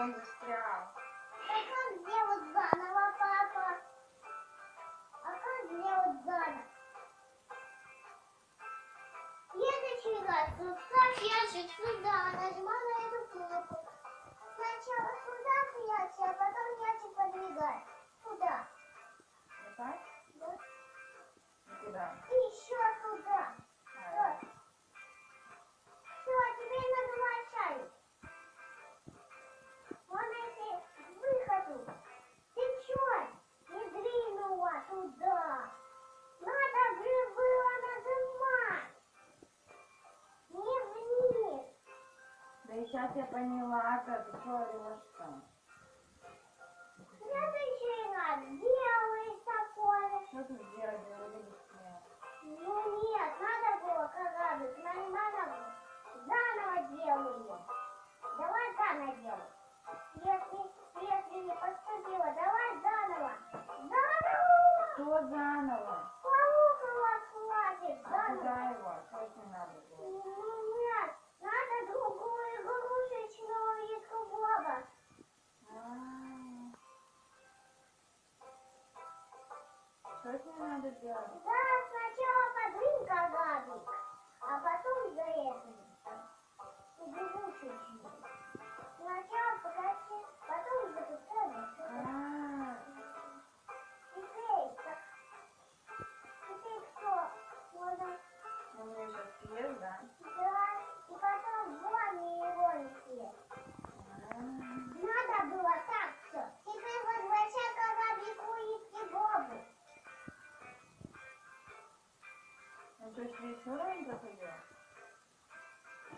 он застрял. А как сделать заново, папа? А как сделать заново? Следующий раз ставь ящик сюда, нажимай на эту и сейчас я поняла, как ты что? В следующий раз делаешь такое. Что тут делать? Я бы. Ну нет, надо было кораблик. Нам надо заново делаем. Давай заново делаем. Если, если не поступило, давай Что с надо делать? Да, сначала подвинь кораблик,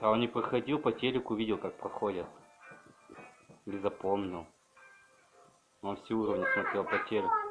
А он не проходил, по телеку видел, как проходят. Или запомнил. Он все уровни смотрел по телеку.